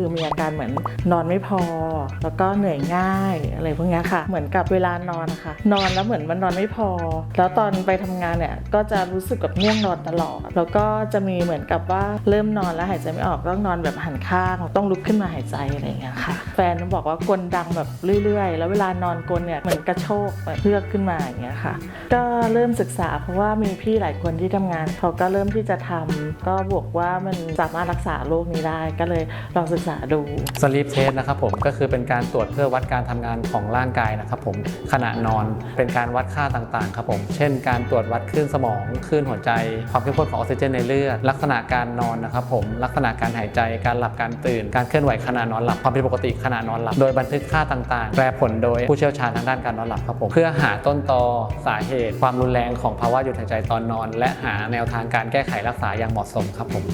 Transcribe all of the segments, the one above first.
คือมีอาการเหมือนนอนไม่พอ แล้วก็เหนื่อยง่ายอะไรพวกนี้ค่ะ เหมือนกับเวลานอนนะคะ นอนแล้วเหมือนมันนอนไม่พอ แล้วตอนไปทำงานเนี่ยก็จะรู้สึกแบบง่วงนอนตลอด แล้วก็จะมีเหมือนกับว่าเริ่มนอนแล้วหายใจไม่ออกต้องนอนแบบหันข้างต้องลุกขึ้นมาหายใจอะไรอย่างเงี้ยค่ะ แฟนบอกว่ากลดังแบบเรื่อย ๆ แล้วเวลานอนกลเนี่ยเหมือนกระโชกเพือกขึ้นมาอย่างเงี้ยค่ะ ก็เริ่มศึกษาเพราะว่ามีพี่หลายคนที่ทำงานเขาก็เริ่มที่จะทำก็บอกว่ามันสามารถรักษาโรคนี้ได้ก็เลยลองศึกษาดูสลีปเทสนะครับผมก็คือเป็นการตรวจเพื่อวัดการทำงานของร่างกายนะครับผมขณะนอนเป็นการวัดค่าต่างๆครับผมเช่น การตรวจวัดคลื่นสมองคลื่นหัวใจ ความเข้มข้นของออกซิเจนในเลือดลักษณะการนอนนะครับผมลักษณะการหายใจการหลับการตื่น การเคลื่อนไหวขณะนอนหลับความผิดปกติขณะนอนหลับ โดยบันทึกค่าต่างๆแปลผลโดยผู้เชี่ยวชาญทางด้านการนอนหลับครับผมเพื่อหาต้นตอสาเหตุ ความรุนแรงของภาวะหยุดหายใจตอนนอน และหาแนวทางการแก้ไขรักษาอย่างเหมาะสมครับผม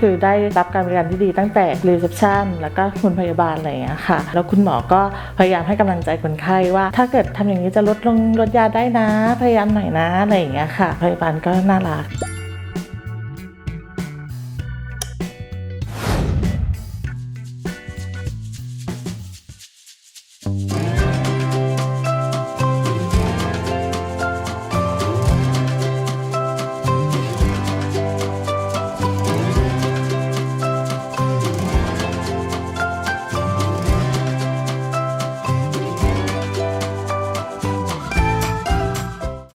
คือได้รับการบริการที่ดีตั้งแต่รีเซพชันแล้วก็คุณพยาบาลอะไรอย่างเงี้ยค่ะ แล้วคุณหมอก็พยายามให้กำลังใจคนไข้ว่า ถ้าเกิดทำอย่างนี้จะลดลงลดยาได้นะ พยายามหน่อยนะอะไรอย่างเงี้ยค่ะ พยาบาลก็น่ารัก